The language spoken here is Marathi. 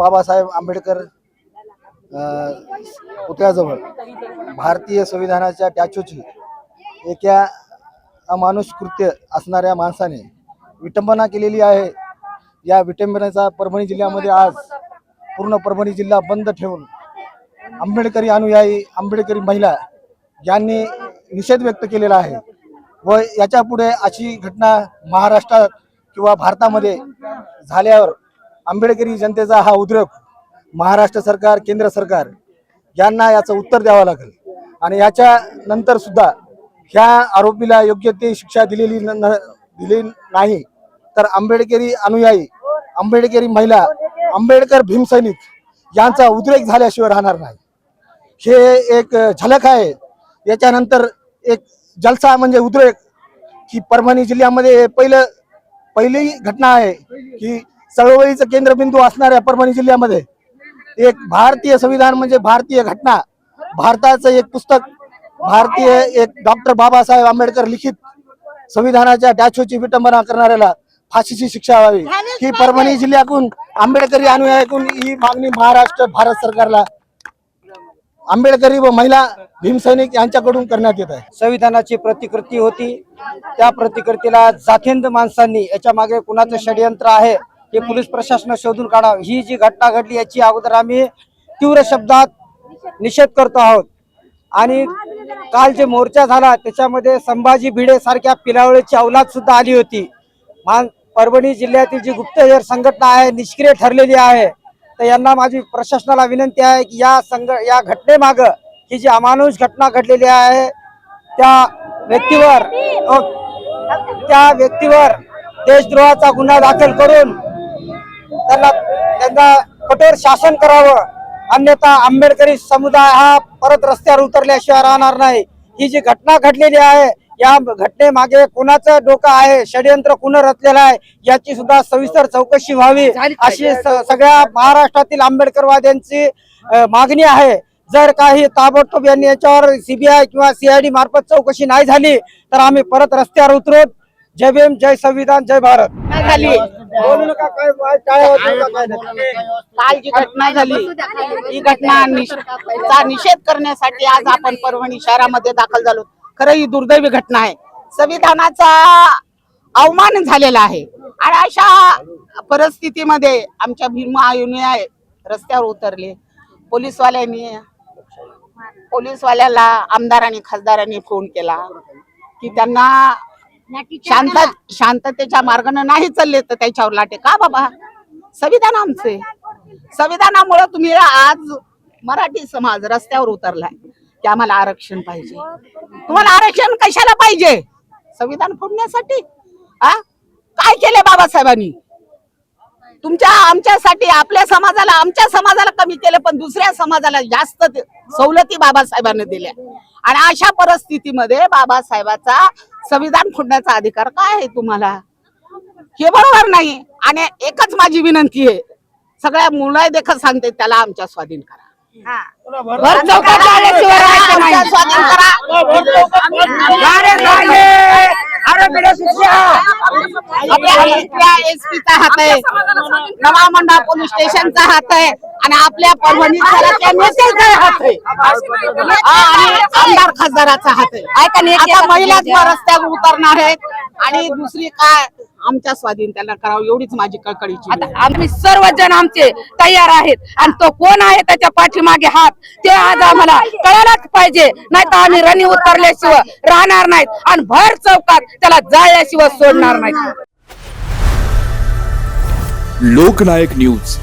बाबासाहेब आंबेडकर पुतळ्याजवळ भारतीय संविधानाच्या टॅचूची एका अमानुष कृत्य असणाऱ्या माणसाने विटंबना केलेली आहे. या विटंबनेचा परभणी जिल्ह्यामध्ये आज पूर्ण परभणी जिल्हा बंद ठेवून आंबेडकरी अनुयायी आंबेडकरी महिला यांनी निषेध व्यक्त केलेला आहे व याच्यापुढे अशी घटना महाराष्ट्रात किंवा भारतामध्ये झाल्यावर आंबेडकरी जनतेचा हा उद्रेक महाराष्ट्र सरकार केंद्र सरकार यांना याचं उत्तर द्यावं लागेल. आणि याच्या नंतर सुद्धा ह्या आरोपीला योग्य ते शिक्षा दिलेली न दिली नाही तर आंबेडकरी अनुयायी आंबेडकरी महिला आंबेडकर भीमसैनिक यांचा उद्रेक झाल्याशिवाय राहणार नाही. हे एक झलक आहे. याच्यानंतर एक जलसा म्हणजे उद्रेक की परभणी जिल्ह्यामध्ये पहिलं पहिली घटना आहे की चळवळीचं केंद्रबिंदू असणाऱ्या परभणी जिल्ह्यामध्ये. एक भारतीय संविधान म्हणजे भारतीय घटना. भारताचं एक पुस्तक भारतीय एक डॉक्टर बाबासाहेब आंबेडकर लिखित संविधानाच्या डॅचोची विटंबना करणाऱ्याला फाशीची शिक्षा व्हावी. ही परभणी जिल्ह्यातून आंबेडकरी अनुयायातून ही मागणी महाराष्ट्र भारत सरकारला आंबेडकरी व महिला भीमसैनिक यांच्याकडून करण्यात येत आहे. संविधानाची प्रतिकृती होती. त्या प्रतिकृतीला जाथेंद माणसांनी याच्या मागे कुणाचं षडयंत्र आहे? हे पोलीस प्रशासन शोधून काढावं. ही जी घटना घडली याची अगोदर आम्ही तीव्र शब्दात निषेध करतो आहोत. आणि काल जे मोर्चा झाला त्याच्यामध्ये संभाजी भिडे सारख्या पिलावळीची अवलाद सुद्धा आली होती. मान परभणी जिल्ह्यातील जी गुप्तहेर संघटना आहे निष्क्रिय ठरलेली आहे तर यांना माझी प्रशासनाला विनंती आहे की या संघ या घटनेमाग ही जी अमानुष घटना घडलेली आहे त्या व्यक्तीवर त्या व्यक्तीवर देशद्रोहाचा गुन्हा दाखल करून त्यांना त्यांना कठोर शासन करावं. अन्यथा आंबेडकरी समुदाय हा परत रस्त्यावर उतरल्याशिवाय राहणार नाही. ही जी घटना घडलेली आहे या घटनेमागे कोणाचं डोकं आहे षडयंत्र कुण रचलेलं आहे याची सुद्धा सविस्तर चौकशी व्हावी अशी सगळ्या महाराष्ट्रातील आंबेडकरवाद्यांची मागणी आहे. जर काही ताबडतोब यांनी याच्यावर सीबीआय किंवा सीआयडी मार्फत चौकशी नाही झाली तर आम्ही परत रस्त्यावर उतरू. जय भीम जय संविधान जय भारत. बोलू नका काय काय होतं का काय नाही. काल जी घटना झाली. ही घटना निष- चा निषेध करण्यासाठी आज आपण परभणी शहरामध्ये दाखल झालो. खरं ही दुर्दैवी घटना आहे. संविधानाचा अवमान झालेला आहे. आणि अशा परिस्थितीमध्ये आमच्या भीम अनुयायी रस्त्यावर उतरले. पोलीसवाल्यांनी पोलीसवाल्याला आमदारांनी खासदारांनी फोन केला की त्यांना शांत शांततेच्या मार्गाने नाही चालले तर त्याच्यावर लाटे. का बाबा? संविधान आमचे. संविधानामुळे तुम्ही आज मराठी समाज रस्त्यावर उतरलाय. की आम्हाला आरक्षण पाहिजे. तुम्हाला आरक्षण कशाला पाहिजे? संविधान फोडण्यासाठी. हा काय केले बाबासाहेबांनी? तुमच्या आमच्यासाठी आपल्या समाजाला आमच्या समाजाला कमी केलं पण दुसऱ्या समाजाला जास्त सवलती बाबासाहेबांनी दिल्या. आणि अशा परिस्थितीमध्ये बाबासाहेबाचा संविधान फोडण्याचा अधिकार काय आहे तुम्हाला? हे बरोबर नाही. आणि एकच माझी विनंती आहे. सगळ्या मुलं देखत सांगते त्याला आमच्या स्वाधीन करा. एसपीचा हात आहे. नवा मंडळ पोलीस स्टेशनचा हात आहे. आणि आपल्या परभणी शहरातल्या नेत्याचा हात आहे. आणि आमदार खासदाराचा हात आहे. आता महिलाच रस्त्यावर उतरणार आहेत आणि दुसरी काय? आमच्या स्वाधीन त्यांना करावं एवढीच माझी कळकळीची. आम्ही सर्वजण आमचे तयार आहेत. आणि तो कोण आहे त्याच्या पाठीमागे हात ते आज आम्हाला कळायलाच पाहिजे. नाही तर आम्ही रणी उतरल्याशिवाय राहणार नाहीत आणि भर चौकात त्याला जाळल्याशिवाय सोडणार नाहीत. लोकनायक न्यूज.